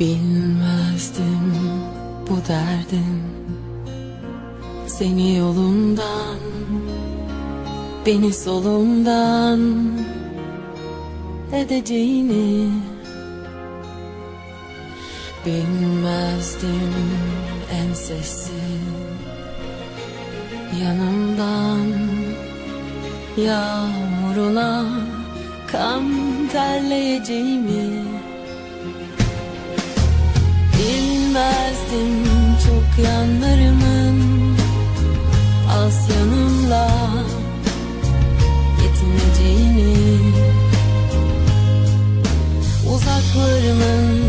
Bilmezdim bu derdin. Seni yolumdan Beni solumdan Edeceğini Bilmezdim en sessiz Yanımdan. Yağmuruna Kan terleyeceğimi yanlarımın Az yanımla Yetineceğini Uzaklarımın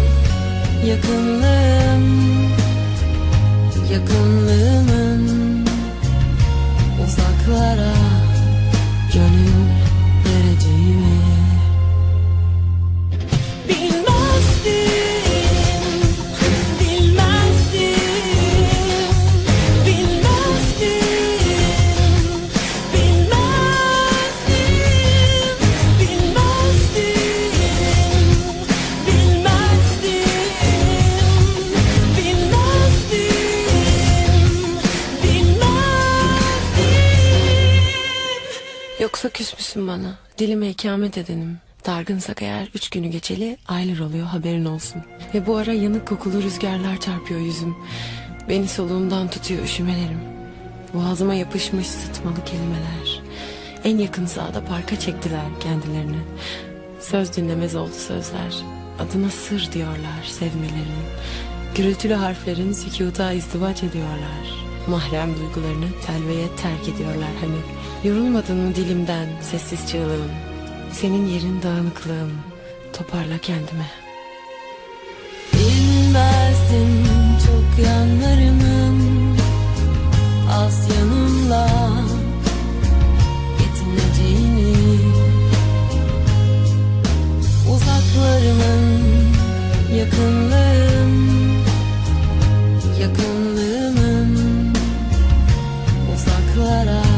Yakınlığım Yakınlığımın Uzaklara Gönül Yoksa küs müsün bana? Dilime ikamet edenim. Dargınsak eğer üç günü geçeli aylar oluyor haberin olsun. Ve bu ara yanık kokulu rüzgarlar çarpıyor yüzüm. Beni soluğumdan tutuyor üşümelerim. Boğazıma yapışmış sıtmalı kelimeler. En yakın sahada parka çektiler kendilerini. Söz dinlemez oldu sözler. Adına sır diyorlar sevmelerin. Gürültülü harflerin sükuta izdivaç ediyorlar. Mahrem duygularını telveye terk ediyorlar hani. Yorulmadın mı dilimden sessiz çığlığım? Senin yerin dağınıklığım. Toparla kendime. clara